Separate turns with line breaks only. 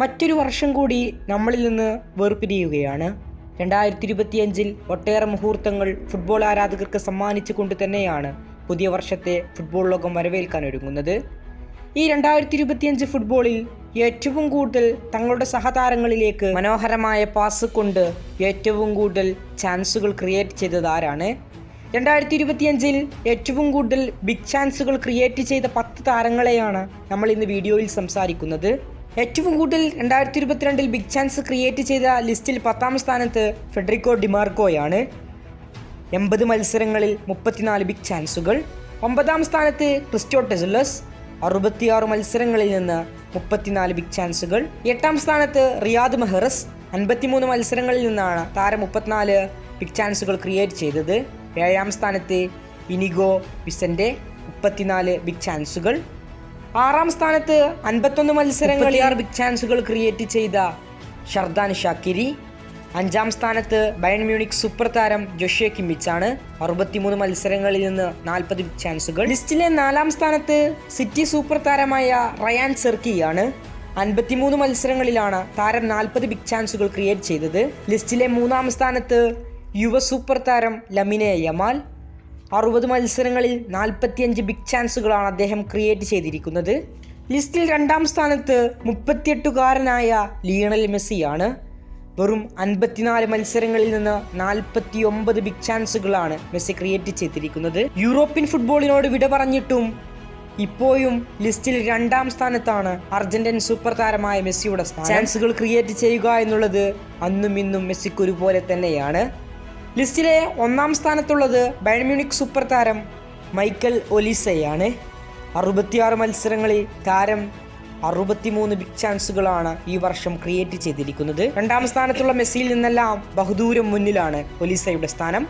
മറ്റൊരു വർഷം കൂടി നമ്മളിൽ നിന്ന് വേർപിരിയുകയാണ്. രണ്ടായിരത്തി ഇരുപത്തിയഞ്ചിൽ ഒട്ടേറെ മുഹൂർത്തങ്ങൾ ഫുട്ബോൾ ആരാധകർക്ക് സമ്മാനിച്ചുകൊണ്ട് തന്നെയാണ് പുതിയ വർഷത്തെ ഫുട്ബോൾ ലോകം വരവേൽക്കാൻ ഒരുങ്ങുന്നത്. ഈ രണ്ടായിരത്തി ഇരുപത്തിയഞ്ച് ഫുട്ബോളിൽ ഏറ്റവും കൂടുതൽ തങ്ങളുടെ സഹതാരങ്ങളിലേക്ക് മനോഹരമായ പാസ് കൊണ്ട് ഏറ്റവും കൂടുതൽ ചാൻസുകൾ ക്രിയേറ്റ് ചെയ്തത് ആരാണ്? രണ്ടായിരത്തി ഇരുപത്തിയഞ്ചിൽ ഏറ്റവും കൂടുതൽ ബിഗ് ചാൻസുകൾ ക്രിയേറ്റ് ചെയ്ത പത്ത് താരങ്ങളെയാണ് നമ്മൾ ഇന്ന് വീഡിയോയിൽ സംസാരിക്കുന്നത്. ഏറ്റവും കൂടുതൽ രണ്ടായിരത്തി ഇരുപത്തിരണ്ടിൽ ബിഗ് ചാൻസ് ക്രിയേറ്റ് ചെയ്ത ലിസ്റ്റിൽ പത്താം സ്ഥാനത്ത് ഫെഡറിക്കോ ഡിമാർക്കോയാണ് എൺപത് മത്സരങ്ങളിൽ മുപ്പത്തിനാല് ബിഗ് ചാൻസുകൾ ഒമ്പതാം സ്ഥാനത്ത് ക്രിസ്റ്റോ ടെസുലസ് അറുപത്തിയാറ് മത്സരങ്ങളിൽ നിന്ന് മുപ്പത്തിനാല് ബിഗ് ചാൻസുകൾ എട്ടാം സ്ഥാനത്ത് റിയാദ് മെഹറസ് അൻപത്തിമൂന്ന് മത്സരങ്ങളിൽ നിന്നാണ് താരം മുപ്പത്തിനാല് ബിഗ് ചാൻസുകൾ ക്രിയേറ്റ് ചെയ്തത്. ഏഴാം സ്ഥാനത്ത് ഇനിഗോ വിസന്റെ മുപ്പത്തിനാല് ബിഗ് ചാൻസുകൾ ആറാം സ്ഥാനത്ത് അൻപത്തൊന്ന് മത്സരങ്ങളിൽ ആറ് ബിഗ് ചാൻസുകൾ ക്രിയേറ്റ് ചെയ്ത ഷർദാൻ ഷാക്കിരി. അഞ്ചാം സ്ഥാനത്ത് ബയൺ മ്യൂണിക് സൂപ്പർ താരം ജോഷ്യ കിമ്മിച്ചാണ് അറുപത്തിമൂന്ന് മത്സരങ്ങളിൽ നിന്ന് നാൽപ്പത് ബിഗ് ചാൻസുകൾ ലിസ്റ്റിലെ നാലാം സ്ഥാനത്ത് സിറ്റി സൂപ്പർ താരമായ റയാൻ സെർക്കിയാണ്. അൻപത്തിമൂന്ന് മത്സരങ്ങളിലാണ് താരം നാൽപ്പത് ബിഗ് ചാൻസുകൾ ക്രിയേറ്റ് ചെയ്തത്. ലിസ്റ്റിലെ മൂന്നാം സ്ഥാനത്ത് യുവ സൂപ്പർ താരം ലമിനെ യമാൽ. അറുപത് മത്സരങ്ങളിൽ നാൽപ്പത്തിയഞ്ച് ബിഗ് ചാൻസുകളാണ് അദ്ദേഹം ക്രിയേറ്റ് ചെയ്തിരിക്കുന്നത്. ലിസ്റ്റിൽ രണ്ടാം സ്ഥാനത്ത് മുപ്പത്തിയെട്ടുകാരനായ ലിയണൽ മെസ്സിയാണ്. വെറും അൻപത്തിനാല് മത്സരങ്ങളിൽ നിന്ന് നാൽപ്പത്തി ഒമ്പത് ബിഗ് ചാൻസുകളാണ് മെസ്സി ക്രിയേറ്റ് ചെയ്തിരിക്കുന്നത്. യൂറോപ്യൻ ഫുട്ബോളിനോട് വിട പറഞ്ഞിട്ടും ഇപ്പോഴും ലിസ്റ്റിൽ രണ്ടാം സ്ഥാനത്താണ് അർജന്റീൻ സൂപ്പർ താരമായ മെസ്സിയുടെ ചാൻസുകൾ ക്രിയേറ്റ് ചെയ്യുക എന്നുള്ളത് അന്നും ഇന്നും മെസ്സിക്ക് ഒരുപോലെ തന്നെയാണ്. ലിസ്റ്റിലെ ഒന്നാം സ്ഥാനത്തുള്ളത് ബയൺമ്യൂണിക് സൂപ്പർ താരം മൈക്കൽ ഒലിസയാണ്. അറുപത്തിയാറ് മത്സരങ്ങളിൽ താരം അറുപത്തിമൂന്ന് ബിഗ് ചാൻസുകളാണ് ഈ വർഷം ക്രിയേറ്റ് ചെയ്തിരിക്കുന്നത്. രണ്ടാം സ്ഥാനത്തുള്ള മെസ്സിയിൽ നിന്നെല്ലാം ബഹുദൂരം മുന്നിലാണ് ഒലിസയുടെ സ്ഥാനം.